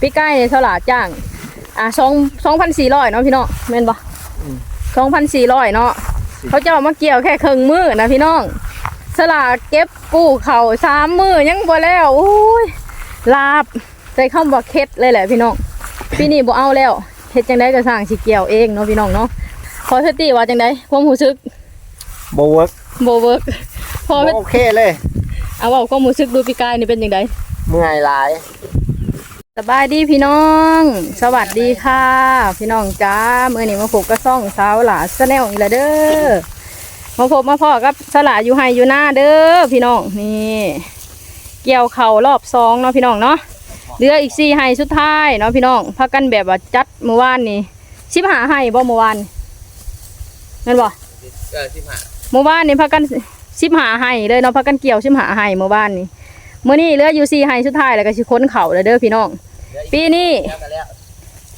ปีใกล้เนี่ยสลาจ้าง อ่าสองสองพันสี่ร้อยเนาะพี่น้องแม่นปะสองพันสี่ร้อยเนาะเขาจะเอามาเกี่ยวแค่ครึ่งมือนะพี่น้องสลาเก็บกู้เข่าสามมือยังบ่แล้วอุ้ยลาบใส่ข้าวบ่เคล็ดเลยแหละพี่น้องปีนี้บ่เอาแล้วเฮ็ดจังไดก็สร้างสิเกี่ยวเองเนาะพี่น้องเนาะพอสติว่าจังไดความรู้สึกบเวิร์กบ่เวิร์กพอบ่โอเคเลย เอาเว่าความรู้สึกดูปีกายนี่เป็นจังไดเมื่อยหลาย สบายดีพี่น้อง สวัสดีค่ะ พี่น้องจ้าเมื่อนี้มาพบกับซ่องสาวหลาสแนลอีกแล้วเด้อมาพบมาพ่อกับสลาอยู่ไฮอยู่หน้าเด้อพี่น้องนี่เกี่ยวเข่ารอบสองเนาะพี่น้องเนาะเหลืออีกสี่ไฮสุดท้ายเนาะพี่น้องพักกันแบบว่าจัดเมื่อวานนี่สิบหาไฮบ่เมื่อวานนั่นบ่เออสิบห้าเมื่อวานนี่พักกันสิบหาไฮเลยเนาะพักกันเกี่ยวสิบหาไฮเมื่อวานนี่เมื่อนี้เหลืออยู่สี่ไฮสุดท้ายแล้วก็สิค้นเข่าแล้วเด้อพี่น้อง ปีนี้แล้วมาแล้ว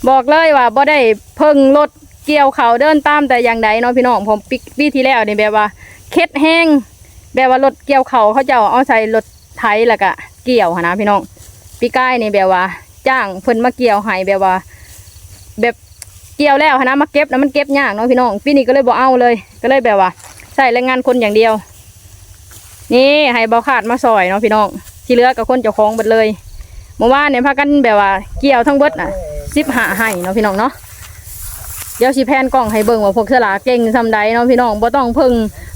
บอกเลยว่าบ่ได้เพิ่งรถเกี่ยวเขาเดินตามแต่อย่างใดเนาะพี่น้องผมปีปีที่แล้วนี่แบบว่าเคล็ดแห้งแบบว่ารถเกี่ยวเขาเขาจะเอาใส่รถไถแล้วก็เกี่ยวหั้นนะพี่น้องปีกายนี่แบบว่า จ้างเพิ่นมาเกี่ยวให้แบบว่า แบบเกี่ยวแล้วหั้นนะมาเก็บนะมันเก็บยากเนาะพี่น้องปีนี้ก็เลยบ่เอาเลย ก็เลยแบบว่าใส่แรงงานคนอย่างเดียว นี่ให้เบาขาดมาซอยเนาะพี่น้องที่เหลือกับคนเจ้าของหมดเลย เมื่อวานเนี่ยพากันแบบว่าเกี่ยวทั้งเบิดน่ะสิบหาให้เนาะพี่น้องเนาะเดี๋ยวสิแพนกล้องให้เบิ่งว่าพวกสลาเก่งซำใดเนาะพี่น้องบ่ต้องพิ่ง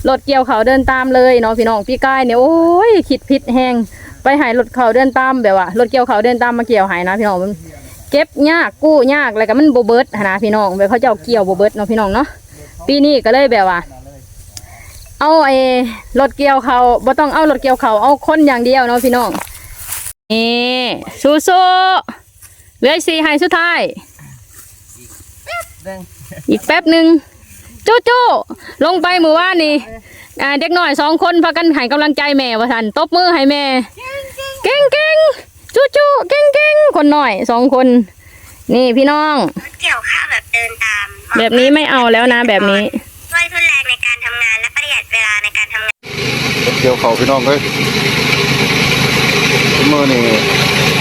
รถเกี่ยวเขาเดินตามเลยเนาะพี่น้องพี่กายเนี่ยโอ้ยคิดผิดแหงไปหายรถเขาเดินตามแบบว่ารถเกี่ยวเขาเดินตามมาเกี่ยวหายนะพี่น้องมันเก็บยากกู้ยากแล้วก็มันโบเบิดหั้นนะพี่น้องแบบเขาจะเอาเกี่ยวโบเบิดเนาะพี่น้องเนาะปีนี้ก็เลยแบบว่า เอาไอ้รถเกี่ยวเขาบ่ต้องเอารถเกี่ยวเขาเอาคนอย่างเดียวเนาะพี่น้อง นี่สู้สู้ๆเหลืออีกสี่ไฮสุดท้ายเด้งอีกแป๊บหนึ่งจู้จู้ลงไปมือว่านนี่อ่าเด็กหน่อยสองคนพากันให้กำลังใจแม่ว่าสันตบมือให้แม่ เก่งเก่งจู้จู้เก่งเก่งคนหน่อยสองคน นี่พี่น้อง เกี่ยวข้าวแบบเดินตามแบบนี้ไม่เอาแล้วนะแบบนี้ช่วยทุนแรงในการทำงานและประหยัดเวลาในการทำงานเกี่ยวเขาพี่น้องเอ้ย มือนี่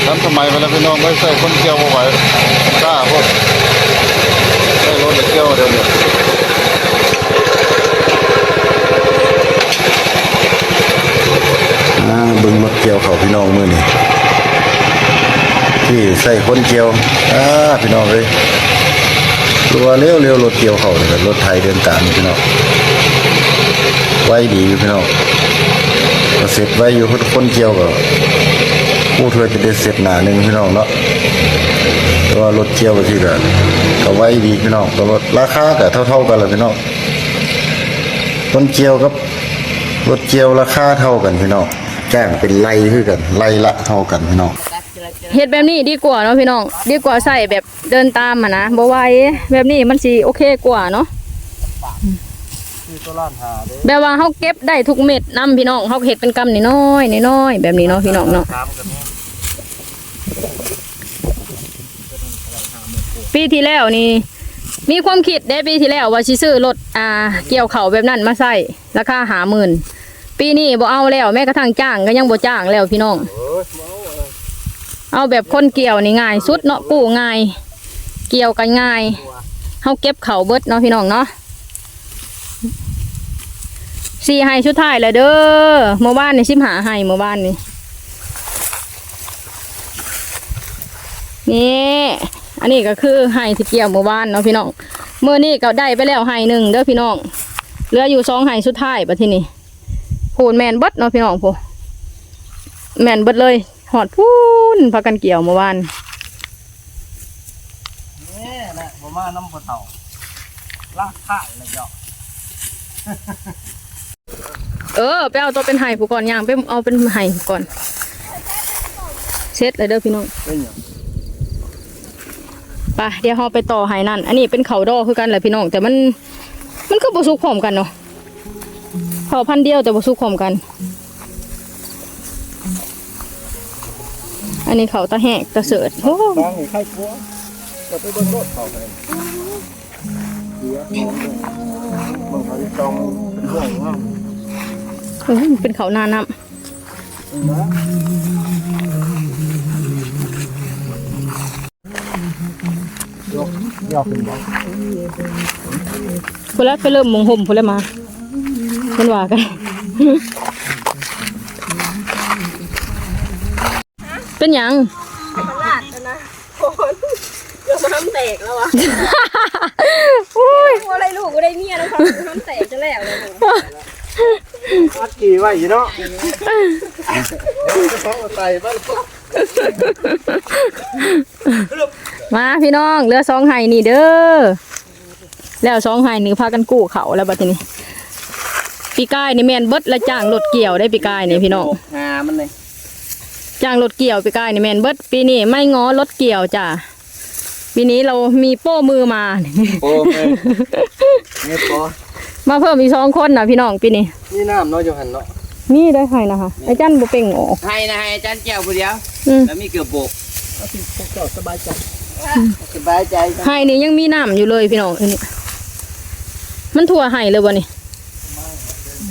ทำทำไมเวลาพี่น้องไม่ใส่คนเกี่ยวบ่ไหวกล้าพวกใส่รถเกี่ยวเดี๋ยวนี้บึงมาเกี่ยวเขาพี่น้องมือนี่ที่ใส่คนเกี่ยวอ่าพี่น้องเอ้ยตัวเร็วเร็วรถเกี่ยวเขาเลยรถไทยเดินตามพี่น้องไว้ดีพี่น้อง ก็เสร็จไว้อยู่คนคนเกี่ยวก็ผู้ช่วยจะได้เสร็จหนาหนึ่งพี่น้องเนาะแต่ว่ารถเกี่ยวที่ก็ก็ไว้ดีพี่น้องแต่ว่าราคาก็เท่า ๆกันแหละพี่น้องต้นเกี่ยวกับรถเกี่ยวราคาเท่ากันพี่น้องแจ้งเป็นไล่คือกันไล่ละเท่ากันพี่น้องเฮ็ดแบบนี้ดีกว่าเนาะพี่น้องดีกว่าใส่แบบเดินตามอะนะบ่ไหวแบบนี้มันสิโอเคกว่าเนาะ คือตัวล้านหาเด้แบบว่าเขาเก็บได้ทุกเม็ดนํพี่น้องเขาเห็ดเป็นกำนี่น้อยๆน้อยแบบนี้เนาะพี่น้องเนาะตามกันนี่ปีที่แล้วนี่ มีความคิดได้ปีที่แล้วว่าสิซื้อรถอ่าเกี่ยวเขาแบบนั้นมาใส่ราคาหาหมื่นปีนี้บ่เอาแล้วแม้กระทั่งจ้างก็ยังบ่จ้างแล้วพี่น้อง เอ้ยเมาเออเอาแบบคนเกี่ยวนี่ง่ายสุดเนาะกู้ง่าย เกี่ยวกันง่ายเฮาเก็บเขาเบิดเนาะพี่น้องเนาะ สี่ให้ชุดท้ายแล้วเด้อเมื่อวานนี่สิบหาให้เมื่อวานนี่นี่อันนี้ก็คือให้ที่เกี่ยวเมื่อวานเนาะพี่น้องเมื่อนี้ก็ได้ไปแล้วให้หนึ่งเด้อพี่น้องเหลืออยู่สองให้สุดท้ายปะที่นี่พูนแมนบดเนาะพี่น้องพูแมนบดเลยหอดพูนพากันเกี่ยวเมื่อวานนี่แหละบ่มาน้ำบ่เท่าลากข่ายเลยเจ้า เออไปเอาตัวเป็นไห่ผู้ก่อนย่างไปเอาเป็นไห่ผู้ก่อนเซ็ตเลยเด้อพี่น้องเป็นหยังไปเดี๋ยวเราไปต่อไห่นั่น อันนี้เป็นเขาดอคือกันแหละพี่น้องแต่มันมันก็บ่สุกพร้อมกันเนาะเขาพันธุ์เดียวแต่บ่สุกพร้อมกัน อันนี้เขาตะแหกตะเสิร์ตโอ้บางนี่ไข่กลัวจะไปเบิ่งรถเขาเลยเสียของเลยบางเขาที่ต้องเป็นห่วงว่า เออมันเป็นเขาหนาน้เออนะยอกขึ้นบ่พุ่นแล้วไปเริ่มมงห่มพุ่นแล้วมาเพิ่นว่ากัน เป็นหยังอะไรลูกก็ได้เมียนะครับทำแตกจะแล้วเลย อัดกี่ไว้อยู่เนาะจะต้องเอาใส่บ้านมาพี่น้องเหลือสองไห้นี่เด้อแล้วสองไห้นี่พากันกู้เขาแล้วบัดทีนี้ปีกายนี่แม่นเบิดและจ้างรถเกี่ยวได้ปีกายนี่พี่น้องหามันเลยจ้างรถเกี่ยวปีกายนี่แม่นเบิดปีนี้ไม่ง้อรถเกี่ยวจ้ะปีนี้เรามีโป้มือมาโอ้แม่นี่พอ มาเพิ่มอีกสองคนนะพี่น้องปีนี้นี่น้ำเนาะอยู่หันเนาะนี่ได้ไห้นะคะไอ้จันบ่เป่งออกให้นะให้อาจารย์แก้วผู้เดียวอืมแล้วมีเกือบโบกเจ้าสบายใจสบายใจไห้นี่ยังมีน้ำอยู่เลยพี่น้องอันนี้มันทั่วไห้เลยบ่นี่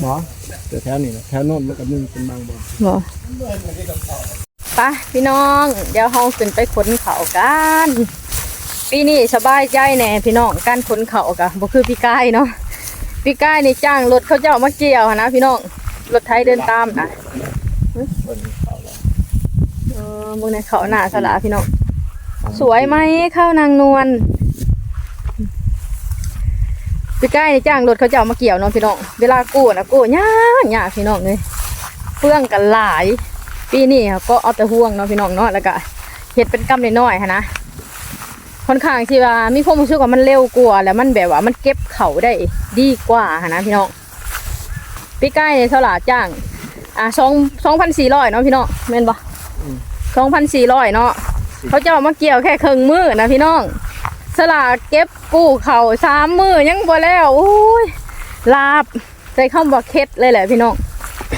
หมอแต่แถวนี้นะแถวโน้นมันก็มีเป็นบางบ่อบ่ไปพี่น้อง เดี๋ยวเฮาขึ้นไปขนเขากันปีนี้สบายใจแน่พี่น้องการขนเขากะบ่คือพี่กายเนาะ พี่กายนี่จ้างรถเขาเจ้ามาเกี่ยวหั้นนะพี่น้อง รถไทยเดินตามนะเออมึงในเขาหน้าสลาพี่น้อง สวยไหมข้าวนางนวลพี่ใกล้นี่จ้างรถเขาจะเอามาเกี่ยวเน้องพี่น้อง เวลากู้นะกู้ยากยากพี่น้องเลยเพื่องกันหลาย ปีนี้ก็เอาแต่ห่วงเนาะพี่น้องเนาะแล้วก็เห็ดเป็นกำน้อยๆหั้นนะ ค่อนข้างที่ว่ามีความรู้สึกว่ามันเร็วกว่าแล้วมันแบบว่ามันเก็บเขาได้ดีกว่าหั้นนะพี่น้องพี่ใกล้ในเท่าไหร่จ้าง อ่าสองสองพันสี่ร้อยเนาะพี่น้องแม่นปะสองพันสี่ร้อยเนาะเขาจะเอามาเกี่ยวแค่ครึ่งมือนะพี่น้อง สลากเก็บกู้เขาสามมือยังบ่แล้วโอ้ยลาบใจคำว่าเคล็ดเลยแหละพี่น้อง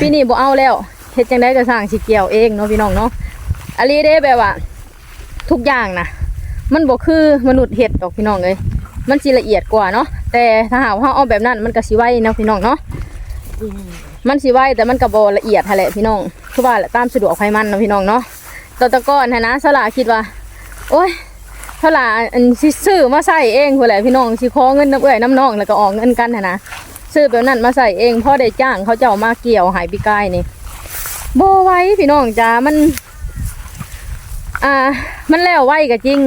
ปีนี้บ่เอาแล้วเฮ็ดจังได้ก็สร้างสิเกี่ยวเองเนาะพี่น้องเนาะอันนี้ได้แบบว่า ทุกอย่างนะ มันบ่คือมนุษย์เฮ็ดดอกพี่น้องเลยมันสิละเอียดกว่าเนาะแต่ถ้าหากว่าเอาแบบนั้นมันก็สิไวเนาะพี่น้องเนาะมันสิไว้แต่มันก็บ่ละเอียดแหละพี่น้องคือว่าตามสะดวกให้มันเนาะพี่น้องเนาะตอนแตะก้อนนะสลาคิดว่า โอ้ยสลาอันซื้อมาใส่เองพุ่นแหละพี่น้องสิขอเงินน้ำเอื้อยน้ำน้องแล้วก็ออกเงินกันนะซื้อแบบนั้นมาใส่เองพ่อได้จ้างเขาจะเอามาเกี่ยวหายปีกายนี่โบไว้พี่น้องจ้ามัน อ่า มันแล้วไว้ก็จริง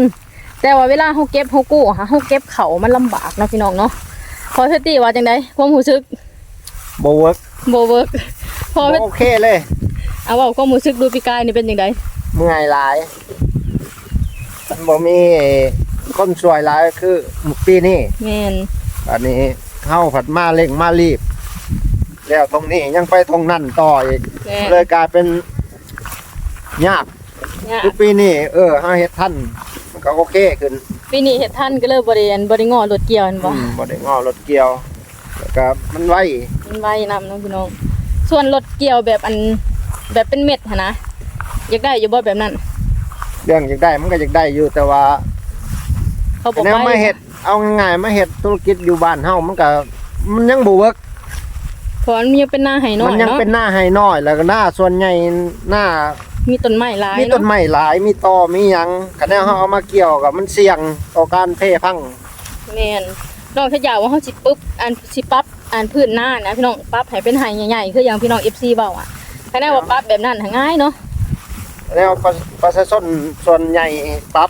แต่ว่าเวลาเขาเก็บเขากู้ค่ะเขาเก็บเขามันลำบากเนาะพี่น้องเนาะพอเทตีว่าจังไดความรู้สึกบ่เวิร์กโบเวิร์กพอบ่โอเคเลยเอาเว่าความรู้สึกดูปีกายนี่เป็นยังไงเมื่อยหลายมันบ่มีคนสวยหลายคือปีนี้แมนอันนี้เข้าผัดมาเร่งมารีบ แล้วตรงนี้ยังไปตรงนั่นต่ออีกแม่นเลยกลายเป็นยากเนี่ยคือปีนี้เออห้าเฮ็ดท่านมัน ก็โอเคขึ้นปีนี้เห็ดท่านก็เลยบริเวณบริงอรถเกี่ยวเห็นบ่อืมบ่ได้งอรถเกี่ยวแล้วก็มันไวมันไว้นำเน้องพี่น้อง ส่วนรถเกี่ยวแบบอันแบบเป็นเม็ดหนนะอยากได้อยู่บ่แบบนั้น เรื่องอยากได้มันก็อยากได้อยู่แต่ว่าเขาบอกแนวไว้มาเฮ็ดเอาง่ายๆมาเฮ็ดธุรกิจอยู่บ้านเฮามันก็มันยังบ่เวิร์ก เพราะมันยังเป็นหน้าไห้น้อมัยนยังเนาะเป็นหน้าให้น้อยแล้วก็หน้าส่วนใหญ่หน้า มีต้นไม้หลายมีต้เนาะนไม้หลายมีตอมีหยังคะแนนเฮาเอามาเกี่ยวกับมันเสี่ยงต่อการเพพังแม่นนอกจากว่าเขาสิปึ๊บอันสิปรั๊บอันพื้นหน้านะพี่น้องปรั๊บให้เป็นไห้ใหญ่ๆคืออย่างพี่น้อง FC เว้าอะคะแนนว่าปรั๊บแบบนั้นหาง่ายเนาะแล้วประประชาชนส่วนใหญ่ปรับ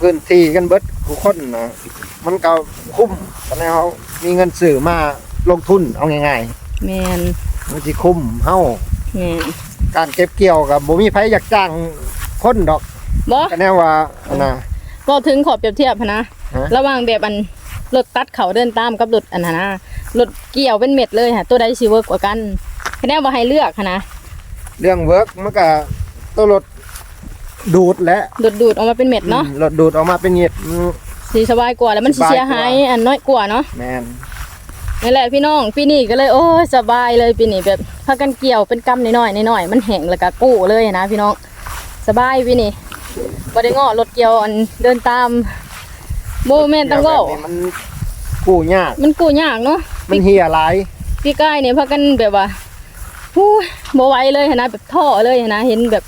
พื้นที่กันเบิดทุกคนนะมันก็คุ้มคะแนนเฮามีเงินซื้อมาลงทุนเอาง่ายแม่นๆมันสิคุ้มเฮาแม่น การเก็บเกี่ยวกับบ่มีไผอยากจ้างคนดอกบ่คะแนนว่าอันน่ะก็ถึงขอเปรียบเทียบหั้นนะฮะ ระหว่างแบบอันรถตัดเขาเดินตามกับรถอันนั้นนะรถเกี่ยวเป็นเม็ดเลยค่ะตัวใดสิเวิร์กกว่ากันคะแนนว่าให้เลือกหั้นนะเรื่องเวิร์กมันก็ตัวรถดูดและดูดดูดออกมาเป็นเม็ดเนาะรถดูดออกมาเป็นเหยียดมันสีสบายกว่าแล้วมันสิสบายกว่า เสียหายอันน้อยกว่าเนาะแมน นี่แหละพี่น้องปีนี้ก็เลยโอ้ยสบายเลยปีนี้แบบพากันเกี่ยวเป็นกำน้อยๆน้อยๆมันแห้งแล้วก็กู้เลยนะพี่น้องสบายปีนี้บ่ได้ง้อรถเกี่ยวอันเดินตามโบแม่นตังเว้าแบบนี้มันกู้ยากมันกู้ยากเนาะมันเหี่ยหลายพี่กายเนี่ยพากันแบบว่าฮู้บ่ไหวเลยหั้นนะแบบท่อเลยหั้นนะเห็นแบบ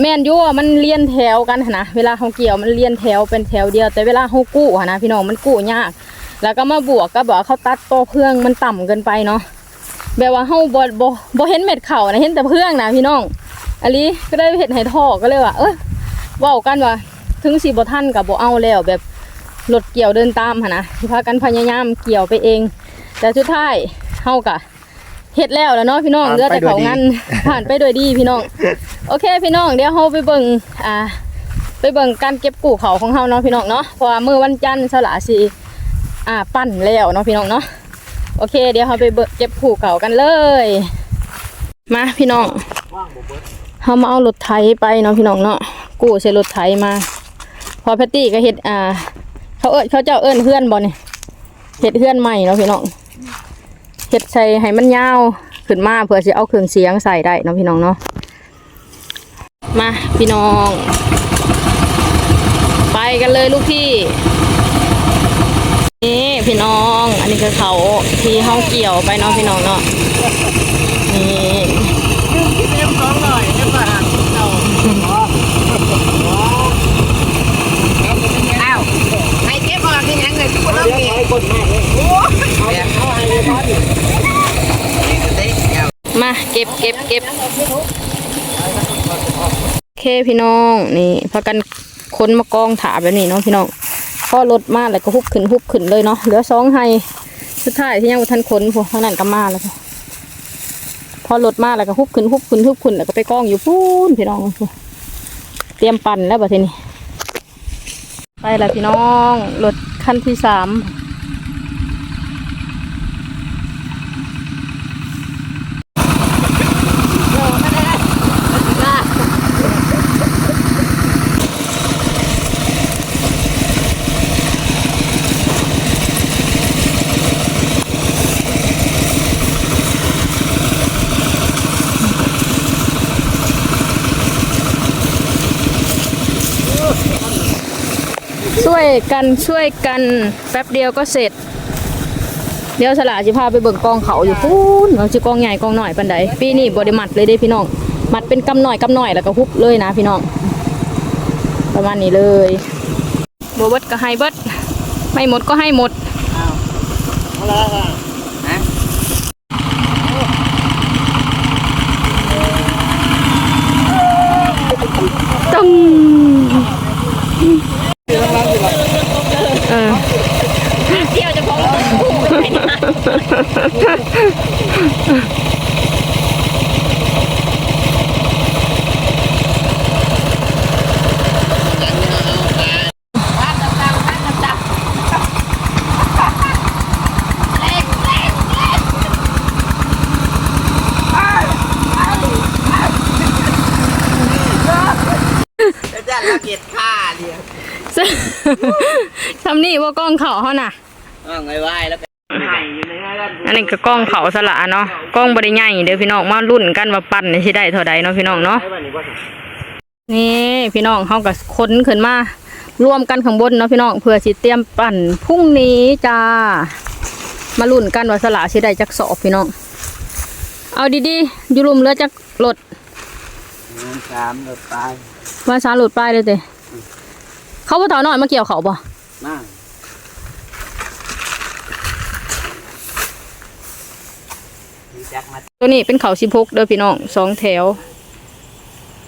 แม่นอยู่ว่ามันเลียนแถวกันหั้นนะเวลาเขาเกี่ยวมันเลียนแถวเป็นแถวเดียว แต่เวลาเขากู้หั้นนะพี่น้องมันกู้ยาก แล้วก็มาบวกก็บอกว่าเขาตัดโตวเพื่องมันต่ำเกินไปเนาะแบบว่าเขาบ่บ่บ่เห็นเม็ดเข่านะเห็นแต่เพื่องนะพี่น้องอันนี้ก็ได้เห็นให้ท่อก็เลยว่าเอ้ยเว่ากันว่าถึงสีบ่ท่านกับบ่เอาแล้วแบบรถเกี่ยวเดินตามหั้นนะที่พากันพยายามเกี่ยวไปเอง แต่สุดท้ายเฮากะเฮ็ดแล้วแหล้วเนาะพี่น้องเหลือแต่เขางันผ่านไปโดยดีพี่น้อง โอเคพี่น้องเดี๋ยวเฮาไปเบิ่งอ่า ไปเบิ่งการเก็บกู้เขาของเฮาเนาะพี่น้องเนาะเพราะว่ามื้อวันจันทร์สละสิ อ่าปั้นแล้วเนาะพี่น้องเนาะโอเค เดี๋ยวเฮาไปเก็บกู้เขากันเลย มาพี่น้องเฮามาเอารถไถไปเนาะพี่น้องเนาะกู้ใช้รถไถมา พอแพตตี้ก็เฮ็ดอ่า เขาเอิเขาเจ้าเอิ้นเฮือนบ่นี่ยเฮ็ดเฮือนใหม่เนาะพี่น้องเฮ็ดใส่ให้มันยาวขึ้นมาเพื่อสิเอาเครื่องเสียงใส่ได้เนาะพี่น้องเนาะมาพี่น้อง ไปกันเลยลูกพี่ นี่พี่น้อง อันนี้คือเขาที่ห้องเกี่ยวไปเนาะพี่น้องเนาะ นี่มาเก็บเก็บเก็บโอเคพี่น้อง นี่พากันค้นมากองถาแบบนี้เนาะพี่น้อง พอรถมาแล้วก็ฮุบขึ้นฮุบขึ้นเลยเนาะเหลือสองให้สุดท้ายที่ยังบ่ทันขนพวกทางนั้นก็มาแล้วพอรถมาแล้วก็ฮุบขึ้นฮุบขึ้นฮุบขึ้นแล้วก็ไปกองอยู่พูนพี่น้องเตรียมปั่นแล้วบัดทีนี้ไปละพี่น้องรถคันที่สามช่วย กันช่วยกันแป๊บเดียวก็เสร็จ เดี๋ยวสละจะพาไปเบิ่งกองเขาอยู่พูนเราจะกองใหญ่กองหน่อยปันใดปีนี้บริมัดเลยได้พี่น้อง มัดเป็นกำหน่อยกำหน่อยแล้วก็ฮุบเลยนะพี่น้อง ประมาณนี้เลยโบวบก็ให้เบิดไม่หมดก็ให้หมดตึ้งเออ เที่ยวจะพองพุ่งไปไหน อาจารย์ละเกียดค่าเดียว ทำ นี่ว่ากล้องเขาเขาน่ะอ้าวไงไหวแล้วก็ให้อยู่ในนั้นอันนี้ก็กล้องเขาสละเนาะกล้องบริใหญ่เดี๋ยวพี่น้องมารุ่นกันว่าปั่นสิได้เท่าใดเนาะพี่น้องเนาะนี่พี่น้องเขาก็ค้นขึ้นมารวมกันข้างบนเนาะพี่น้องเพื่อสิเตรียมปั่นพรุ่งนี้จ้ามารุ่นกันว่าสละสิได้จักสอบพี่น้องเอาดีๆอยู่รุมเรือจักรถสามรถตายมาสาหลุดป้ายเลยเต้เขาบ่ต่อหน่อยมาเกี่ยวเขาบ่ นั่งมีจักมาตัวนี้เป็นเขาสิบหกเด้อพี่น้องสองแถว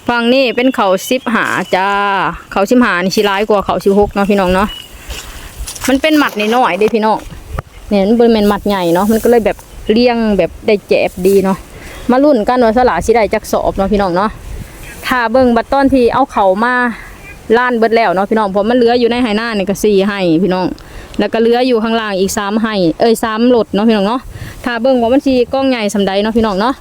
ฝั่งนี้เป็นเขาสิบหาจ้าเขาสิบหานี่ชิร้ายกว่าเขาสิบหกเนาะพี่น้องเนาะมันเป็นหมัดน้อยๆเด้อพี่น้องเนี่ยมันเป็นแม่นหมัดใหญ่เนาะมันก็เลยแบบเลี้ยงแบบได้แจบดีเนาะมารุ่นกันว่าสลาสิได้จักสอบเนาะพี่น้องเนาะถ้าเบิ่งบัดต้นที่เอาเขามา ล้านเบิดแล้วเนาะพี่น้องเพราะมันเหลืออยู่ในไหหน้านี่ก็สี่ให้พี่น้อง แล้วก็เหลืออยู่ข้างล่างอีกสามให้เอ้ยสามหลดเนาะพี่น้องเนาะถ้าเบิ่งว่ามันสิกล้องใหญ่สำใดเนาะพี่น้องเนาะ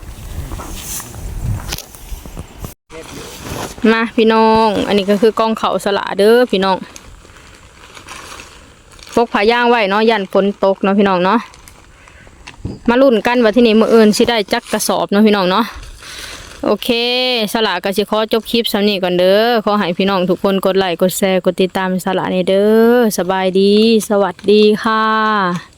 มาพี่น้อง อันนี้ก็คือกล้องเขาสละเด้อพี่น้องพกผ้าย่างไว้เนาะยันฝนตกเนาะพี่น้องเนาะมาลุ้นกันว่าที่นี่มืออื่นสิได้จักกระสอบเนาะพี่น้องเนาะ โอเคสละก็สิขอจบคลิปสำนี้ก่อนเด้อขอให้พี่น้องทุกคนกดไลค์กดแชร์กดติดตามสละนี่เด้อสบายดี สวัสดีค่ะ